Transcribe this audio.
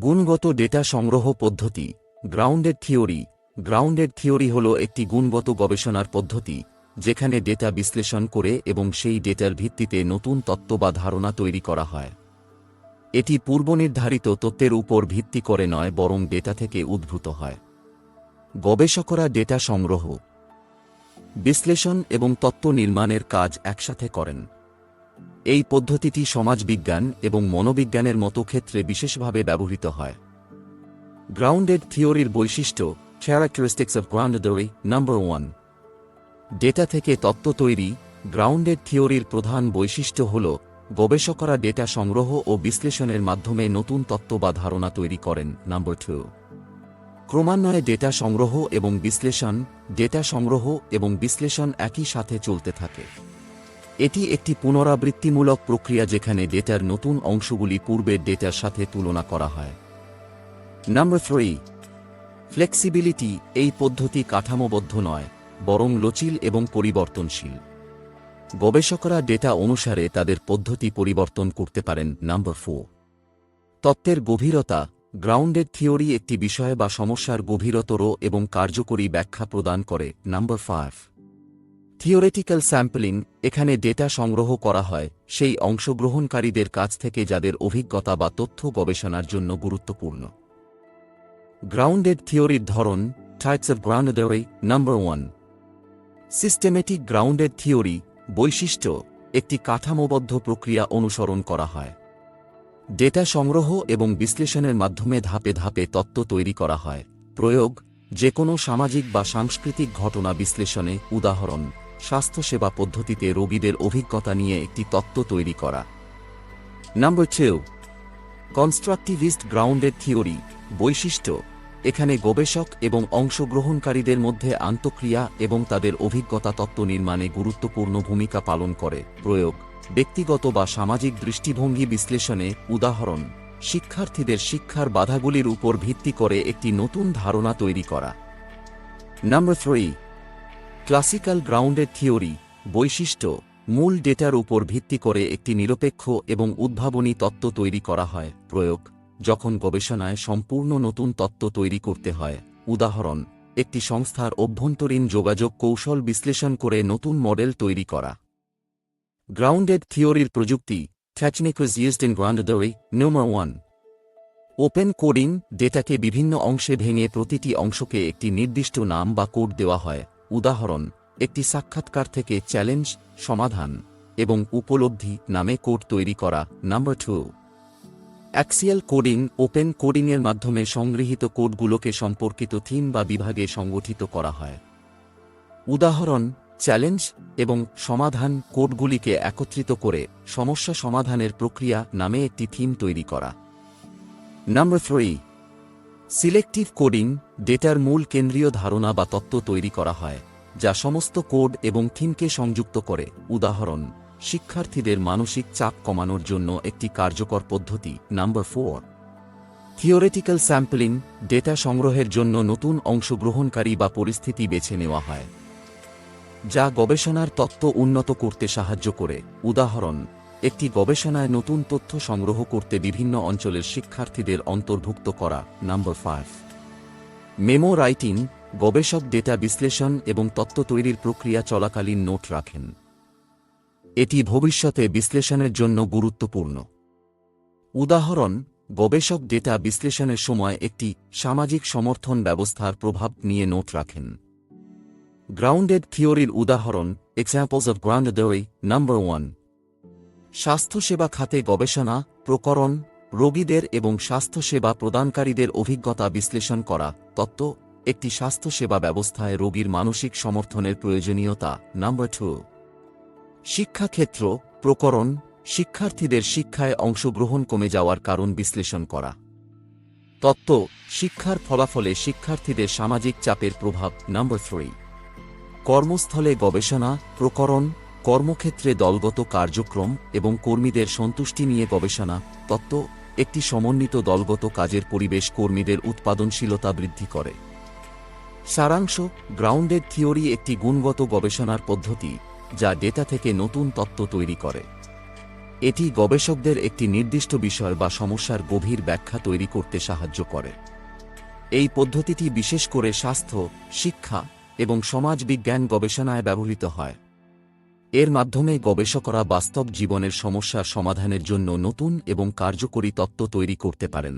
গুণগত ডেটা সংগ্রহ পদ্ধতি, গ্রাউন্ডেড থিওরি। গ্রাউন্ডেড থিওরি হল একটি গুণগত গবেষণার পদ্ধতি, যেখানে ডেটা বিশ্লেষণ করে এবং সেই ডেটার ভিত্তিতে নতুন তত্ত্ব বা ধারণা তৈরি করা হয়। এটি পূর্বনির্ধারিত তত্ত্বের উপর ভিত্তি করে নয়, বরং ডেটা থেকে উদ্ভূত হয়। গবেষকরা ডেটা সংগ্রহ, বিশ্লেষণ এবং তত্ত্ব নির্মাণের কাজ একসাথে করেন। এই পদ্ধতিটি সমাজবিজ্ঞান এবং মনোবিজ্ঞানের মতো ক্ষেত্রে বিশেষভাবে ব্যবহৃত হয়। গ্রাউন্ডেড থিওরির বৈশিষ্ট্য characteristics of grounded theory number one data থেকে তত্ত্ব তৈরি গ্রাউন্ডেড থিওরির প্রধান বৈশিষ্ট্য হল, গবেষকরা ডেটা সংগ্রহ ও বিশ্লেষণের মাধ্যমে নতুন তত্ত্ব বা ধারণা তৈরি করেন নাম্বার টু ক্রমান্বয়ে ডেটা সংগ্রহ এবং বিশ্লেষণ ডেটা সংগ্রহ এবং বিশ্লেষণ একই সাথে চলতে থাকে। এটি একটি পুনরাবৃত্তিমূলক প্রক্রিয়া যেখানে ডেটার নতুন অংশগুলি পূর্বের ডেটার সাথে তুলনা করা হয়। নাম্বার থ্রি ফ্লেক্সিবিলিটি এই পদ্ধতি কাঠামোবদ্ধ নয়, বরং লচিল এবং পরিবর্তনশীল। গবেষকরা ডেটা অনুসারে তাদের পদ্ধতি পরিবর্তন করতে পারেন। নাম্বার ফোর তত্ত্বের গভীরতা, গ্রাউন্ডেড থিওরি একটি বিষয় বা সমস্যার গভীরতর এবং কার্যকরী ব্যাখ্যা প্রদান করে। নাম্বার ফাইভ থিওরেটিক্যাল স্যাম্পলিং এখানে ডেটা সংগ্রহ করা হয়, সেই অংশগ্রহণকারীদের কাছ থেকে যাদের অভিজ্ঞতা বা তথ্য গবেষণার জন্য গুরুত্বপূর্ণ। গ্রাউন্ডেড থিওরির ধরন types of grounded theory number one systematic grounded theory বৈশিষ্ট্য, একটি কাঠামোবদ্ধ প্রক্রিয়া অনুসরণ করা হয়। ডেটা সংগ্রহ এবং বিশ্লেষণের মাধ্যমে ধাপে ধাপে তত্ত্ব তৈরি করা হয়। প্রয়োগ যে কোনো সামাজিক বা সাংস্কৃতিক ঘটনা বিশ্লেষণে, উদাহরণ। স্বাস্থ্যসেবা পদ্ধতিতে রোগীদের অভিজ্ঞতা নিয়ে একটি তত্ত্ব তৈরি করা। Number two constructivist grounded theory বৈশিষ্ট্য, এখানে গবেষক এবং অংশগ্রহণকারীদের মধ্যে আন্তঃক্রিয়া এবং তাদের অভিজ্ঞতা তত্ত্ব নির্মাণে গুরুত্বপূর্ণ ভূমিকা পালন করে। প্রয়োগ, ব্যক্তিগত বা সামাজিক দৃষ্টিভঙ্গি বিশ্লেষণে উদাহরণ, শিক্ষার্থীদের শিক্ষার বাধাগুলির উপর ভিত্তি করে একটি নতুন ধারণা তৈরি করা। Number three classical grounded theory, বৈশিষ্ট্য, মূল ডেটার উপর ভিত্তি করে একটি নিরপেক্ষ এবং উদ্ভাবনী তত্ত্ব তৈরি করা হয়। প্রয়োগ, যখন গবেষণায় সম্পূর্ণ নতুন তত্ত্ব তৈরি করতে হয়। উদাহরণ, একটি সংস্থার অভ্যন্তরীণ যোগাযোগ কৌশল বিশ্লেষণ করে নতুন মডেল তৈরি করা। গ্রাউন্ডেড থিওরির প্রযুক্তি is used in grounded theory number one open coding ডেটাকে বিভিন্ন অংশে ভেঙে প্রতিটি অংশকে একটি নির্দিষ্ট নাম বা কোড দেওয়া হয়। উদাহরণ, একটি সাক্ষাৎকার থেকে চ্যালেঞ্জ, সমাধান এবং উপলব্ধি নামে কোড তৈরি করা। Number two, axial coding, open কোডিংয়ের মাধ্যমে সংগৃহীত কোডগুলোকে সম্পর্কিত থিম বা বিভাগে সংগঠিত করা হয়। উদাহরণ, চ্যালেঞ্জ এবং সমাধান কোডগুলিকে একত্রিত করে সমস্যা সমাধানের প্রক্রিয়া নামে একটি থিম তৈরি করা। নাম্বার থ্রি সিলেক্টিভ কোডিং ডেটার মূল কেন্দ্রীয় ধারণা বা তত্ত্ব তৈরি করা হয়, যা সমস্ত কোড এবং থিমকে সংযুক্ত করে। উদাহরণ, শিক্ষার্থীদের মানসিক চাপ কমানোর জন্য একটি কার্যকর পদ্ধতি। Number four, theoretical sampling data সংগ্রহের জন্য নতুন অংশগ্রহণকারী বা পরিস্থিতি বেছে নেওয়া হয়, যা গবেষণার তত্ত্ব উন্নত করতে সাহায্য করে। উদাহরণ একটি গবেষণায় নতুন তথ্য সংগ্রহ করতে বিভিন্ন অঞ্চলের শিক্ষার্থীদের অন্তর্ভুক্ত করা। নাম্বার ফাইভ মেমো রাইটিং, গবেষক ডেটা বিশ্লেষণ এবং তত্ত্ব তৈরির প্রক্রিয়া চলাকালীন নোট রাখেন। এটি ভবিষ্যতে বিশ্লেষণের জন্য গুরুত্বপূর্ণ। উদাহরণ, গবেষক ডেটা বিশ্লেষণের সময় একটি সামাজিক সমর্থন ব্যবস্থার প্রভাব নিয়ে নোট রাখেন। গ্রাউন্ডেড থিওরির উদাহরণ examples of grounded theory number one স্বাস্থ্যসেবা খাতে গবেষণা, প্রকরণ, রোগীদের এবং স্বাস্থ্যসেবা প্রদানকারীদের অভিজ্ঞতা বিশ্লেষণ করা, তত্ত্ব, একটি স্বাস্থ্যসেবা ব্যবস্থায় রোগীর মানসিক সমর্থনের প্রয়োজনীয়তা, নাম্বার টু। শিক্ষাক্ষেত্র, প্রকরণ, শিক্ষার্থীদের শিক্ষায় অংশগ্রহণ কমে যাওয়ার কারণ বিশ্লেষণ করা। তত্ত্ব, শিক্ষার ফলাফলে শিক্ষার্থীদের সামাজিক চাপের প্রভাব, নাম্বার থ্রি। কর্মস্থলে গবেষণা, প্রকরণ কর্মক্ষেত্রে দলগত কার্যক্রম এবং কর্মীদের সন্তুষ্টি নিয়ে গবেষণা, তত্ত্ব, একটি সমন্বিত দলগত কাজের পরিবেশ কর্মীদের উৎপাদনশীলতা বৃদ্ধি করে। সারাংশ, গ্রাউন্ডেড থিওরি একটি গুণগত গবেষণার পদ্ধতি, যা ডেটা থেকে নতুন তত্ত্ব তৈরি করে। এটি গবেষকদের একটি নির্দিষ্ট বিষয় বা সমস্যার গভীর ব্যাখ্যা তৈরি করতে সাহায্য করে। এই পদ্ধতিটি বিশেষ করে স্বাস্থ্য, শিক্ষা এবং সমাজ বিজ্ঞান গবেষণায় ব্যবহৃত হয়। এর মাধ্যমে গবেষকরা বাস্তব জীবনের সমস্যা সমাধানের জন্য নতুন এবং কার্যকরী তত্ত্ব তৈরি করতে পারেন।